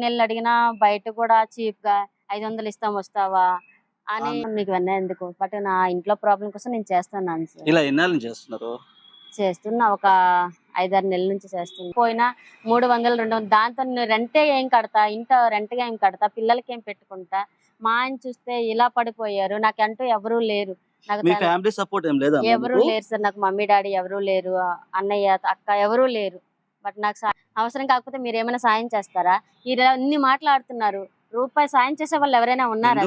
నెలలు అడిగినా బయట కూడా చీప్గా ఐదు వందలు ఇస్తాం వస్తావా అని మీకు ఇవన్నీ ఎందుకు? బట్ నా ఇంట్లో ప్రాబ్లం కోసం నేను చేస్తున్నాను సార్ ఇలా ఎన్నాళ్ళు చేస్తున్నారు? చేస్తున్నా ఒక ఐదారు నెలల నుంచి చేస్తున్నా. పోయినా మూడు వందలు రెండు వందలు దాంతో నేను రెంటే ఏం కడతా ఇంట రెంట్గా ఏం కడతా పిల్లలకి ఏం పెట్టుకుంటా? మా ఆయన చూస్తే ఇలా పడిపోయారు నాకంటూ ఎవరూ లేరు. నాకు మీ తన- ఫ్యామిలీ సపోర్ట్ ఏం లేదా ఎవరు లేరు సార్ నాకు మమ్మీ డాడీ ఎవరు లేరు అన్నయ్య అక్క ఎవరు లేరు. బట్ నాకు అవసరం కాకపోతే మీరు ఏమైనా సాయం చేస్తారా? మీరు అన్ని మాట్లాడుతున్నారు. రూపాయి సాయం చేసే వాళ్ళు ఎవరైనా ఉన్నారా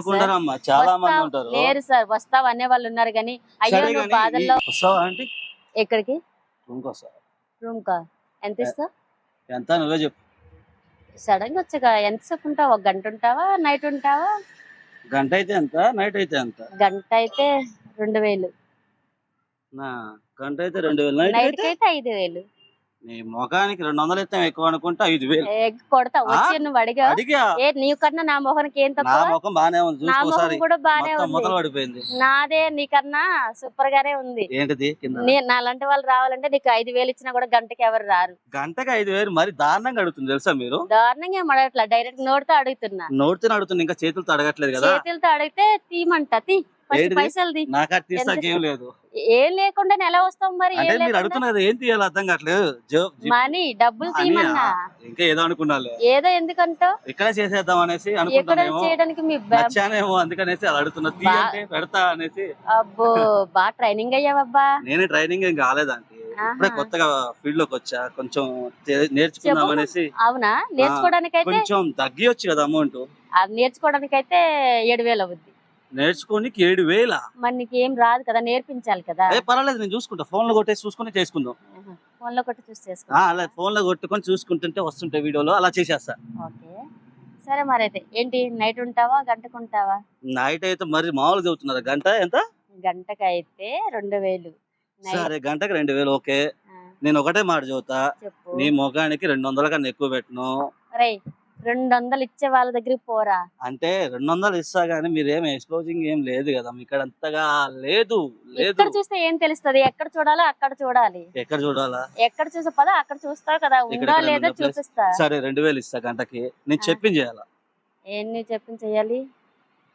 లేరు సార్. వస్తావు అనే వాళ్ళు ఉన్నారు కానీ అయ్యో నువ్వు బాధల్లో ఎక్కడికి? రూమ్ కా ఎంత ఇస్తావు? ఎంత నువ్వే చెప్పు. సడన్గా వచ్చాక ఎంతసేపు ఉంటావా? ఒక గంట ఉంటావా? నైట్ ఉంటావా? గంట అయితే ఎంత? నైట్ అయితే ఎంత? గంట అయితే రెండు వేలు. గంట అయితే రెండు వేలు. నైట్ అయితే? ఐదు వేలు. నీ ముఖానికి రెండు వందలు అయితే ఎక్కువ అనుకుంటే ఐదు వేలు కొడతా వచ్చి నువ్వు అడిగా? అడిగా. ఏ నీవు కన్నా నా మొహనికి ఏం నా తక్కువ ముఖం బానే ఉంది నా చూసుకోసారి మొహం కూడా బానే మొత్తం ఉంది. మొదలు పడిపోయింది నాదే నీకన్నా సూపర్ గానే ఉంది. ఏంటిది? కింద? నీ నాలాంటి వాళ్ళు రావాలంటే నీకు ఐదు వేలు ఇచ్చినా కూడా గంటకి ఎవరు రారు? గంటకి ఐదు వేలు మరి దారుణంగా అడుగుతుంది తెలుసా మీరు? దారుణంగా ఏం అడగట్లా? డైరెక్ట్ నోటితో అడుగుతున్నా. నోటితో అడుగుతుంది ఇంకా చేతులతో అడగట్లేదు కదా? చేతులతో అడిగితే తీమంట తీ. ఫస్ట్ ఏంటిది? పైసలు తీ. నాకు అది తీసాక ఏం లేదు. ఏం లేకుండా ఎలా వస్తాం మరి అంటే మీరు అడుగుతున్నారు ఏం తీయాలి అర్థం కావట్లేదు. మనీ డబ్బులు తీయమన్నా. ఇంకా ఏదో అనుకున్నాలే. ఏదో ఎందుకంటావు? ఇక్కడ చేసేద్దాం అనేసి అనుకుంటానేమో చేయడానికి మీ బా- నచ్చానేమో అందుకనేసి అలా అడుగుతున్నా తీ బా- అంటే పెడతా అనేసి. అబ్బో బాగా ట్రైనింగ్ అయ్యావబ్బా. నేనే ట్రైనింగ్ ఏం కాలేదంటే ఇప్పుడే. కొత్తగా ఫీల్డ్లోకి వచ్చా. కొంచెం నేర్చుకుందాం. అనేసి. అవునా? నేర్చుకోవడానికి అయితే కొంచెం తగ్గియొచ్చు కదా అమౌంట్. నేర్చుకోవడానికి అయితే ఏడు వేలు అవుద్ది. నేర్చుకోనికి ఏడు వేల. మరి నీకు ఏం రాదు కదా నేర్పించాలి కదా. ఏ పర్వాలేదు నేను చూసుకుంటా. ఫోన్లో కొట్టేసి చూసుకుని చేసుకుందాం. ఫోన్లో కొట్టి చూసి చేసుకో. ఆ, అలా ఫోన్లో కొట్టుకొని చూసుకుంటుంటే వస్తుంటాయి వీడియోలో. అలా చేసేస్తా. ఓకే. సరే మరి అయితే ఏంటి? నైట్ ఉంటావా గంటకు ఉంటావా? నైట్ అయితే మరి మామూలు చదువుతున్నారు? గంట ఎంత? గంటకు అయితే రెండు వేలు. సరే గంటకి రెండు వేలు ఓకే. ఆ, నేను ఒకటే మాట చదువుతా. చెప్పు. నీ ముఖానికి రెండు వందల కన్నా ఎక్కువ పెట్టను. రే రెండు వందలు ఇచ్చే వాళ్ళ దగ్గరికి పోరా? అంటే రెండు వందలు ఇస్తా గానీ మీరేం ఎక్స్పోజింగ్ ఏం లేదు కదా ఇక్కడ అంతగా లేదు లేదు. ఎక్కడ చూస్తే ఏం తెలుస్తది? ఎక్కడ చూడాలో అక్కడ చూడాలి. ఎక్కడ చూడాలా? ఎక్కడ చూసే పద అక్కడ చూస్తావు కదా ఉందో ఇక్కడ లేదో ఉన్న place. చూపిస్తా. సరే రెండు వేలు ఇస్తా గంటకి. నేను ఆ. చెప్పింది చేయాలా? ఏం నువ్వు చెప్పింది చెయ్యాలి?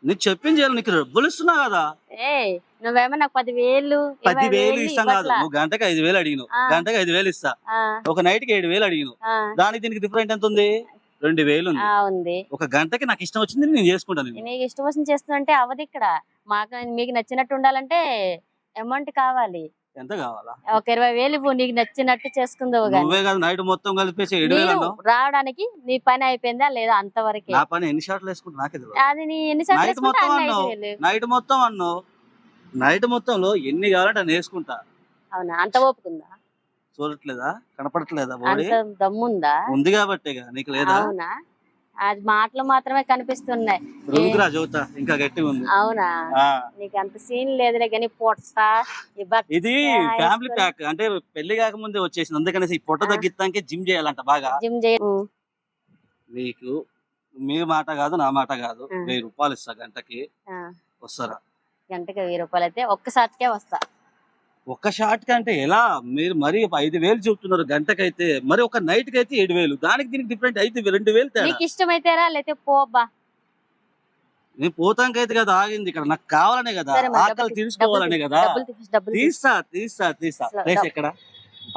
నీకు చెప్పింది చేయాలి నీకు డబ్బులు ఇస్తున్నా కదా. ఏ నువ్వేమో నాకు పదివేలు ఇరవై పది వేలు వేలు ఇస్తాం కాదు ఇవ్వట్లా. నువ్వు గంటకి ఐదు వేలు అడిగినావు. ఆ. గంటకి ఐదు వేలు ఇస్తా. ఆ, ఒక నైట్కి ఏడు వేలు అడిగినావు. ఆ, దానికి దీనికి డిఫరెంట్ ఎంత ఉంది రెండు వేలు ఉంది ఆ, ఉంది. ఒక గంటకి నాకు ఇష్టం వచ్చింది నేను చేసుకుంటాను నేను. నీకు ఇష్టం వచ్చిన చేస్తుందంటే అవదు ఇక్కడ. మాకు మీకు నచ్చినట్టు ఉండాలంటే అమౌంట్ కావాలి. ఎంత కావాలా? ఒక ఇరవై వేలు ఇవ్వు నీకు నచ్చినట్టు చేసుకుందావు కానీ నువ్వే కాదు నైట్ మొత్తం కలిపేసి ఏడు వేలు నేను అన్నావు. రావడానికి నీ పని అయిపోయిందా లేదా అంతవరకే? నా పని ఎన్ని షాట్లు వేసుకుంటా నాకే తెలియదు అది నీ ఎన్నిసార్లు నైట్ మొత్తం అన్ని ఐదు అన్నావు. వేలు. నైట్ మొత్తం అన్నావు. నైట్ మొత్తంలో ఎన్ని కావాలంటే అన్ని వేసుకుంటా. అవునా? అంత ఓపుకుందా చూడట్లేదా? కనపడట్లేదా బాడీ? అంత దమ్ముందా? ఉంది కాబట్టి నీకు లేదా? అవునా? అది మాటలు మాత్రమే కనిపిస్తున్నాయి. రూమ్ రా చదువుతా ఇంకా గట్టిగా ఉంది. అవునా? ఆ, నీకు అంత సీన్ లేదులే కానీ పొట్ట ఇది ఫ్యామిలీ ప్యాక్ అంటే పెళ్ళి కాకముందే వచ్చేసింది. అందుకనేసి ఈ పొట్ట. తగ్గిస్తానికి జిమ్ చేయాలంట బాగా. జిమ్ చేయ నీకు మీ మాట కాదు నా మాట కాదు. వెయ్యి రూపాయలు ఇస్తా గంటకి. ఆ, వస్తారా? గంటకి వెయ్యి రూపాయలు అయితే ఒక్కసారికే వస్తా. ఒక్క షాట్ కంటే ఎలా? మీరు మరి ఐదు వేలు చెప్తున్నారు గంటకైతే. మరి ఒక నైట్కి అయితే ఏడు వేలు. దానికి దీనికి డిఫరెంట్ అయితే రెండు వేలు నీకు ఇష్టమైతేరా లేకపోతే పోబ్బా నేను పోతానికైతే కదా ఆగింది ఇక్కడ. నాకు కావాలనే కదా. ఆకలి డబ్బులు తీ- తీర్చుకోవాలనే కదా. తీస్తా తీస్తా తీస్తా. ప్లేస్ ఎక్కడ?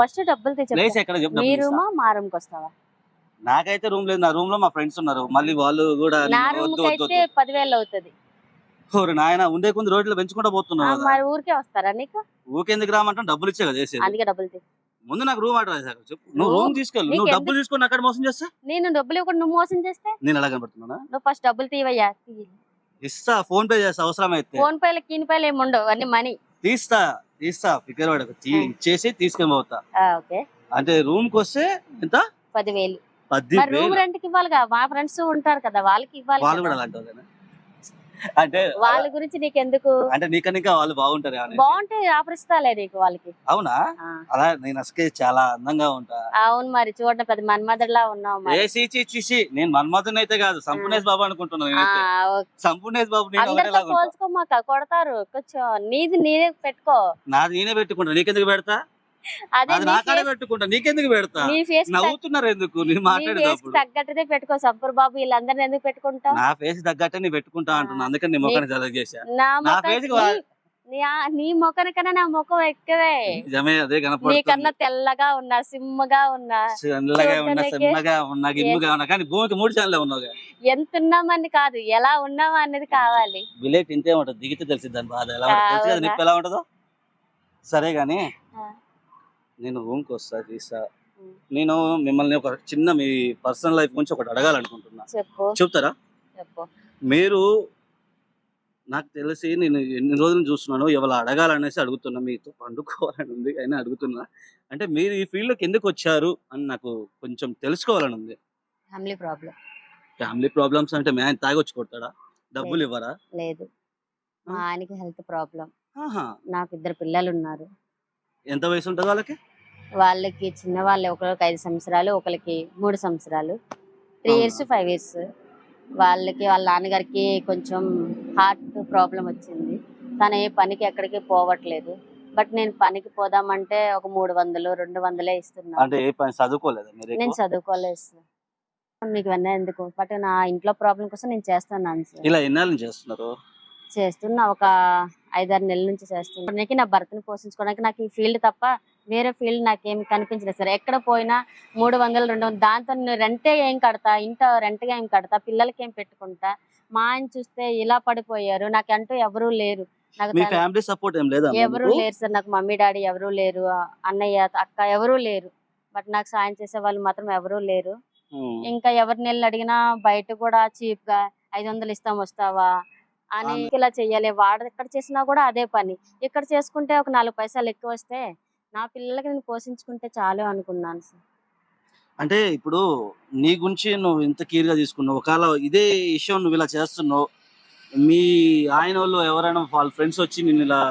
ఫస్ట్ డబ్బులు ప్లేస్ ఎక్కడ చెప్పు మీ డబ్బులు తీస్తా. రూమా మా రూమ్కి వస్తావా? నాకైతే రూమ్ లేదు. నా రూమ్లో మా ఫ్రెండ్స్ ఉన్నారు. మళ్ళీ వాళ్ళు కూడా పదివేలు అవుతుంది. ఓరి నాయన ఉండే కొంది రోడ్లు పెంచుకుంటూ పోతున్నావు మరి ఊరికే వస్తారా నీకు? రామంటే డబ్బులు ఇచ్చే కదా చేసేది. అందుకే డబ్బులు ముందు నాకు రూమ్ ఆర్డర్ చేశారు. చెప్పు. నువ్వు రూమ్? తీసుకెళ్ళు. నువ్వు డబ్బులు తీసుకొని అక్కడ మోసం చేస్తా? నేను డబ్బులు ఇవ్వకుండా నువ్వు మోసం చేస్తే? నేను ఎలా కనబడుతున్నానా? నువ్వు ఫస్ట్ డబ్బులు తీవయ్యా. ఇస్తా ఫోన్ పే చేస్తా అవసరం అయితే ఫోన్ పేలు కీని పేలు ఏమి ఉండవు అన్ని మనీ. తీస్తా తీస్తా తీ- ఆ. ఇచ్చేసి తీసుకొని పోతా. అంటే రూమ్కి వస్తే ఎంత? పదివేలు. రూమ్ రెంట్కి ఇవ్వాలిగా మా ఫ్రెండ్స్ ఉంటారు కదా వాళ్ళకి ఇవ్వాలి వాళ్ళు. కూడా అలాంటి? అంటే వాళ్ళ గురించి నీకెందుకు? అంటే నీకన్నా ఇంకా వాళ్ళు బాగుంటారు. బాగుంటే ఆఫర్ ఇస్తాలే నీకు వాళ్ళకి. అవునా. అలా నేను అసలు చాలా అందంగా ఉంటా. అవును మరి చూడండి పెద్ద మన్మధుడిలా ఉన్నావు ఏ చీచి నేను మన్మథన్ అయితే కాదు సంపూర్ణేష్ బాబు అనుకుంటున్నాను. సంపూర్ణేష్ బాబు నేను. పోల్చుకోమాక కొడతారు కొంచెం నీది నీదే పెట్టుకో. నాది నేనే పెట్టుకుంటా నీకెందుకు పెడతా? తగ్గట్టుదే పెట్టుకో సబ్బర్ బాబు వీళ్ళందరిని ఎందుకు పెట్టుకుంటావు? నా ఫేస్ తగ్గట్టే నీ పెట్టుకుంటా అంటున్నా. అందుకని నీ చేశా. ముఖం నీ- ముఖం కన్నా నా ముఖం ఎక్కువే. నీకన్నా తెల్లగా ఉన్నా సిమ్మగా ఉన్నా. చల్లగా ఉన్నా చూడటానికి- సన్నగా ఉన్నా గిమ్ముగా ఉన్నా. కానీ భూమికి మూడు ఛానల్ ఉన్నావుగా. ఎంత ఉన్నామని కాదు ఎలా ఉన్నామా అనేది కావాలి. విలేట్ ఇంతే ఉంటుంది. దిగితే దాని బాధ. ఎలా ఉంటుంది? ఎలా సరే గాని. నేను రూమ్కి వస్తా తీసా. నేను మిమ్మల్ని ఒక చిన్న మీ పర్సనల్ లైఫ్ గురించి ఒకటి అడగాలనుకుంటున్నా. చెప్పు. చెప్తారా? చెప్పు. మీరు నాకు తెలిసి నేను ఎన్ని రోజులు చూస్తున్నాను ఎవరు అడగాలనేసి అడుగుతున్నా మీతో పండుకోవాలని ఉంది అయినా అడుగుతున్నా. అంటే మీరు ఈ ఫీల్డ్లోకి ఎందుకు వచ్చారు అని నాకు కొంచెం తెలుసుకోవాలని ఉంది. ఫ్యామిలీ ప్రాబ్లం ఫ్యామిలీ ప్రాబ్లమ్స్ అంటే మ్యాన్ తాగొచ్చి కొడతాడా? డబ్బులు ఇవ్వరా? లేదు. మా ఆయనకి హెల్త్ ప్రాబ్లం. నాకు ఇద్దరు పిల్లలు ఉన్నారు ఎంత వయసు ఉంటుంది వాళ్ళకి? వాళ్ళకి చిన్న వాళ్ళు ఒకరికి ఐదు సంవత్సరాలు ఒకరికి మూడు సంవత్సరాలు. త్రీ? ఇయర్స్ ఫైవ్ ఇయర్స్ వాళ్ళకి వాళ్ళ నాన్నగారికి కొంచెం హార్ట్ ప్రాబ్లం వచ్చింది. తను ఏ పనికి ఎక్కడికి పోవట్లేదు. బట్ నేను పనికి పోదామంటే ఒక మూడు వందలు రెండు వందలే ఇస్తున్నాను అంటే ఏ పని చదువుకోలేదా మీరు నేను? చదువుకోలేదు మీకు ఇవన్నీ ఎందుకు? బట్ నా ఇంట్లో ప్రాబ్లం కోసం నేను చేస్తున్నాను సార్. ఇలా ఎన్నాళ్ళు చేస్తున్నారు? చేస్తున్నా ఒక ఐదారు నెలల నుంచి చేస్తున్నా. నాకు నా భర్తను పోషించుకోవడానికి నాకు ఈ ఫీల్డ్ తప్ప వేరే ఫీల్డ్ నాకేం కనిపించలేదు సార్. ఎక్కడ పోయినా మూడు వందలు రెండు వందలు దాంతో నేను రెంటే ఏం కడతా ఇంట రెంట్గా ఏం కడతా పిల్లలకి ఏం పెట్టుకుంటా. మా ఆయన చూస్తే ఇలా పడిపోయారు. నాకంటూ ఎవరూ లేరు. నాకు సపోర్ట్ ఎవరూ లేరు సార్. నాకు మమ్మీ డాడీ ఎవరూ లేరు. అన్నయ్య అక్క ఎవరూ లేరు. బట్ నాకు సాయం చేసే వాళ్ళు మాత్రం ఎవరూ లేరు. ఇంకా ఎవరిని వెళ్ళి అడిగినా బయట కూడా చీప్గా ఐదు వందలు ఇస్తాం వస్తావా? అని ఇలా చెయ్యాలి? వాడు ఎక్కడ చేసినా కూడా అదే పని. ఇక్కడ చేసుకుంటే ఒక నాలుగు పైసలు ఎక్కువ వస్తే నా పిల్లలకి నేను పోషించుకుంటే చాలు అనుకున్నాను సార్. అంటే ఇప్పుడు నీ గురించి నువ్వు ఇంత కీర్గా తీసుకున్నావు. ఒకవేళ ఇదే విషయం నువ్వు ఇలా చేస్తున్నావు మీ ఆయన వాళ్ళు ఎవరైనా వాళ్ళ ఫ్రెండ్స్ వచ్చి నిన్ను ఇలా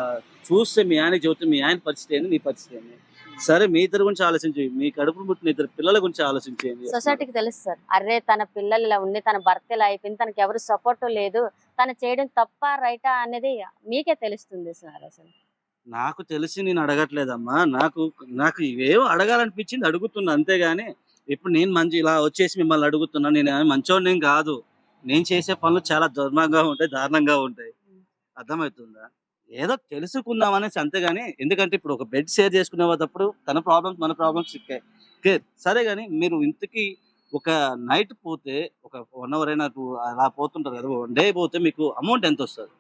చూస్తే మీ ఆయన చెబితే మీ ఆయన పరిస్థితి ఏంది? నీ పరిస్థితి ఏంది? సరే మీ ఇద్దరు గురించి ఆలోచించి మీ కడుపు పుట్టిన ఇద్దరు పిల్లల గురించి ఆలోచించేయండి సొసైటీకి తెలుసు సార్. అరే తన పిల్లలు ఇలా ఉండి తన భర్త ఇలా అయిపోయింది తనకి ఎవరు సపోర్ట్ లేదు తను చేయడం తప్ప రైటా అనేది మీకే తెలుస్తుంది సార్ అసలు. నాకు తెలిసి నేను అడగట్లేదమ్మా. నాకు నాకు ఇవేవో అడగాలనిపించింది అడుగుతున్నా అంతేగాని ఇప్పుడు నేను మంచి ఇలా వచ్చేసి మిమ్మల్ని అడుగుతున్నా నేను మంచోడిని కాదు. నేను చేసే పనులు చాలా దుర్మార్గంగా ఉంటాయి దారుణంగా ఉంటాయి. అర్థమవుతుందా? ఏదో తెలుసుకుందాం అనేసి అంతేగాని ఎందుకంటే ఇప్పుడు ఒక బెడ్ షేర్ చేసుకునేటప్పుడు తన ప్రాబ్లమ్స్ మన ప్రాబ్లమ్స్ ఓకే సరే కానీ మీరు ఇంతకీ ఒక నైట్ పోతే ఒక వన్ అవర్ అయినా అలా పోతుంటారు కదా వన్ డే పోతే మీకు అమౌంట్ ఎంత వస్తుంది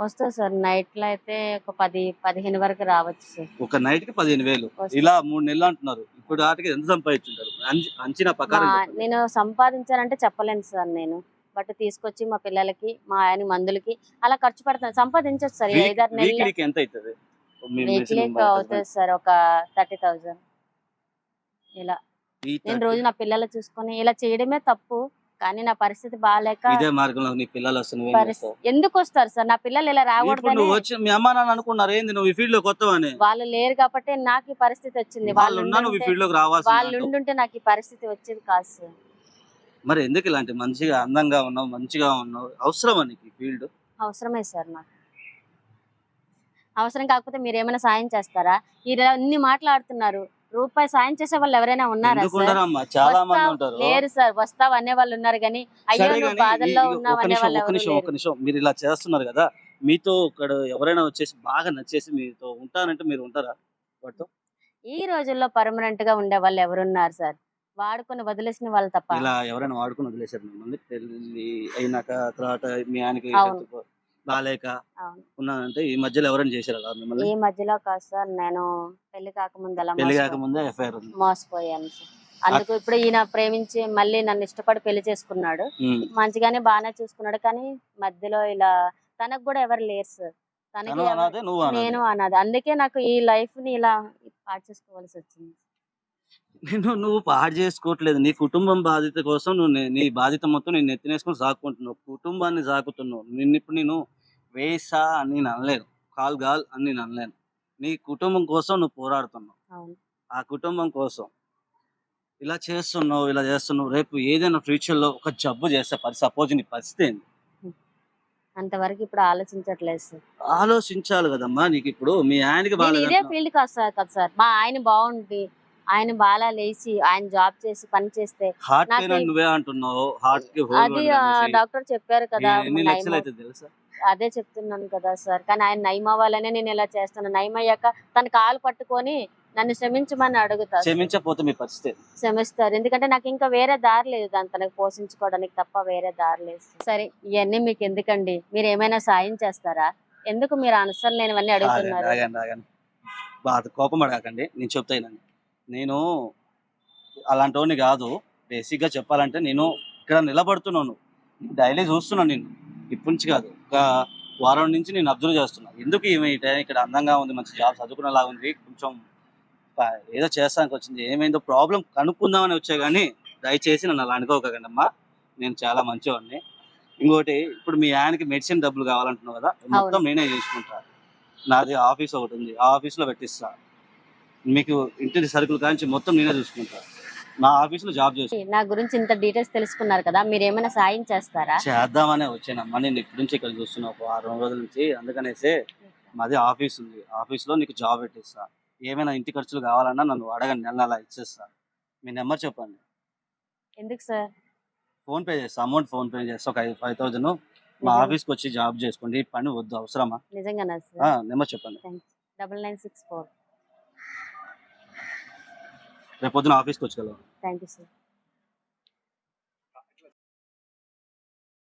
వస్తుంది సార్. నైట్లో అయితే ఒక పది పదిహేను వరకు రావచ్చు సార్. ఒక నైట్కి పదిహేను వేలు. ఇలా మూడు నెలలు అంటున్నారు. ఇప్పుడు వాటికి ఎంత సంపాదించుంటారు? అంచ- అంచనా ప్రకారం చెప్పండి. నేను సంపాదించానంటే చెప్పలేను సార్ నేను. బట్ తీసుకొచ్చి మా పిల్లలకి మా ఆయన మందులకి అలా ఖర్చు పెడతాను. సంపాదించవచ్చు సార్ ఐదారు నెలలు వీక్లీ అవుతుంది? సార్ ఒక థర్టీ థౌజండ్. ఇలా. నేను రోజు నా పిల్లలు చూసుకొని ఇలా చేయడమే తప్పు కానీ నా పరిస్థితి బాగాలేక ఇదే మార్గంలో నీ పిల్లలు వస్తున్నారు? ఎందుకు వస్తారు సార్? నా పిల్లలు ఇలా ఇప్పుడు రాకూడదని నువ్వు వచ్చి మీ అమ్మ నాన్న అనుకున్నారు ఏంది నువ్వు ఈ ఫీల్డ్లో కొత్తవని? వాళ్ళు లేరు కాబట్టి నాకు ఈ పరిస్థితి వచ్చింది. వాళ్ళు వాళ్ళు ఉండుంటే నాకు ఈ పరిస్థితి వచ్చేది కాదు సార్. మరి ఎందుకు ఇలాంటి మంచిగా అందంగా ఉన్నావు మంచిగా ఉన్నావు? అవసరమా నీకు ఈ ఫీల్డ్? అవసరమే సార్ నాకు అవసరం కాకపోతే మీరు ఏమైనా సాయం చేస్తారా? ఇలా అన్ని మాట్లాడుతున్నారు. రూపాయి సాయం చేసే వాళ్ళు ఎవరైనా ఉన్నారా చాలా మంది ఉంటారు. లేరు సార్. వస్తావు అనే వాళ్ళు ఉన్నారు కానీ అయ్యో నువ్వు బాధల్లో ఉన్నావు అనే వాళ్ళు ఒక నిమిషం మీరు ఇలా చేస్తున్నారు కదా మీతో ఇక్కడ ఎవరైనా వచ్చేసి బాగా నచ్చేసి మీతో ఉంటానంటే మీరు ఉంటారా? ఈ రోజుల్లో పర్మనెంట్గా ఉండే వాళ్ళు ఎవరున్నారు సార్? వాడుకొని వదిలేసిన వాళ్ళు తప్ప. ఇలా ఎవరైనా వాడుకుని వదిలేశారు మిమ్మల్ని? పెళ్ళి అయినాక తర్వాత మీ ఆయనకి అవును. బాగాలేక అవును. ఉన్నానంటే ఈ మధ్యలో ఎవరైనా చేశారు అలా మిమ్మల్ని? ఈ మధ్యలో కాదు సార్. నేను పెళ్ళి కాకముందు అలా పెళ్ళి మోసపో- కాకముందే ఎఫ్ఐఆర్ ఉంది. మోసపోయాను సార్. అందుకు ఇప్పుడు ఈయన ప్రేమించి మళ్ళీ నన్ను ఇష్టపడి పెళ్ళి చేసుకున్నాడు. ఉమ్. మంచిగానే బాగానే చూసుకున్నాడు. కానీ మధ్యలో ఇలా తనకు కూడా ఎవరు లేరు సార్. తనకి తను ఎవరు- అనాదే నువ్వు అనాదే. నేను అన్నది అందుకే నాకు ఈ లైఫ్ని ఇలా పాడు చేసుకోవాల్సి వచ్చింది. నేను నువ్వు పాడు చేసుకోవట్లేదు. నీ కుటుంబం బాధ్యత కోసం నువ్వు నీ- నీ బాధ్యత మొత్తం నేను నెత్తినేసుకొని సాకుంటున్నావు కుటుంబాన్ని సాకుతున్నావు నిన్ను ఇప్పుడు నేను వేసా అని నేను అనలేను. కాల్ గాల్ అని నేను అనలేను. నీ కుటుంబం కోసం నువ్వు పోరాడుతున్నావు. అవును. ఆ కుటుంబం కోసం ఇలా చేస్తున్నావు ఇలా చేస్తున్నావు. రేపు ఏదైనా ఫ్యూచర్లో ఒక జబ్బు చేస్తే పరి సపోజ్ నీ పరిస్థితి ఏంది? అంతవరకు ఇప్పుడు ఆలోచించట్లేదు సార్. ఆలోచించాలి కదమ్మా నీకు ఇప్పుడు మీ ఆయనకి నేను ఇదే. ఫీల్డ్ కాదు సార్ కదా సార్. మా ఆయన బాగుంది ఆయన బాగా లేచి ఆయన జాబ్ చేసి పని చేస్తే హార్ట్ నాకు పెయిన్ అని నువ్వే అంటున్నావు. హార్ట్కి హోల్ అది డాక్టర్ చెప్పారు కదా తెలుసా? అదే చెప్తున్నాను కదా సార్. కానీ ఆయన నయం అవ్వాలనే నేను ఇలా చేస్తాను. నయం అయ్యాక తన కాలు పట్టుకొని నన్ను క్షమించమని అడుగుతా క్షమించకపోతే మీ పరిస్థితి క్షమిస్తారు. ఎందుకంటే నాకు ఇంకా వేరే దారి లేదు దాని తనకు పోషించుకోవడానికి తప్ప వేరే దారి లేదు సరే. ఇవన్నీ మీకు ఎందుకండి? మీరు ఏమైనా సాయం చేస్తారా? ఎందుకు మీరు ఆన్సర్ లేనివన్నీ అడుగుతున్నారు? కోపం అడగకండి. నేను చెప్తాను నేను అలాంటి కాదు. బేసిక్గా చెప్పాలంటే నేను ఇక్కడ నిలబడుతున్నాను. డైలీ చూస్తున్నాను నేను ఇప్పటి నుంచి కాదు. ఒక వారం నుంచి నేను అబ్జర్వ్ చేస్తున్నాను ఎందుకు టైం ఇక్కడ అందంగా ఉంది మంచి జాబ్ చదువుకునేలా ఉంది కొంచెం ఏదో చేస్తానికి వచ్చింది ఏమైందో ప్రాబ్లం కనుక్కుందామని వచ్చా కానీ దయచేసి నన్ను అలా అనుకోకండి అమ్మా నేను చాలా మంచివాడిని ఇంకోటి ఇప్పుడు మీ ఆయనకి మెడిసిన్ డబ్బులు కావాలంటున్నావు కదా మొత్తం నేనే చేసుకుంటా. నాది ఆఫీస్ ఒకటి ఉంది. ఆ ఆఫీస్లో పెట్టిస్తా. మీకు ఇంటి సరుకులు కాంచి మొత్తం నేనే చూసుకుంటా. నా ఆఫీస్లో జాబ్ చేస్తా నా గురించి ఇంత డీటెయిల్స్ తెలుసుకున్నారు కదా మీరు ఏమైనా సాయం చేస్తారా? చేద్దామనే వచ్చానమ్మా. నేను ఇప్పటి నుంచి ఇక్కడ చూస్తున్నా ఒక వారం రోజుల నుంచి. అందుకనేసే మాది ఆఫీస్ ఉంది. ఆఫీస్లో నీకు జాబ్ పెట్టిస్తా. ఏమైనా ఇంటి ఖర్చులు కావాలన్నా నన్ను అడగండి నెల నెల ఇచ్చేస్తా. మీ నెంబర్ చెప్పండి. ఎందుకు సార్? ఫోన్ పే చేస్తా అమౌంట్ ఫోన్ పే చేస్తా. ఒక ఫైవ్ థౌసండ్ మా ఆఫీస్కి వచ్చి జాబ్ చేసుకోండి. ఈ పని వద్దు అవసరమా? సార్? నెంబర్ చెప్పండి. Double nine six four. రేపు పొద్దున ఆఫీస్కి వచ్చి థ్యాంక్ యూ సార్.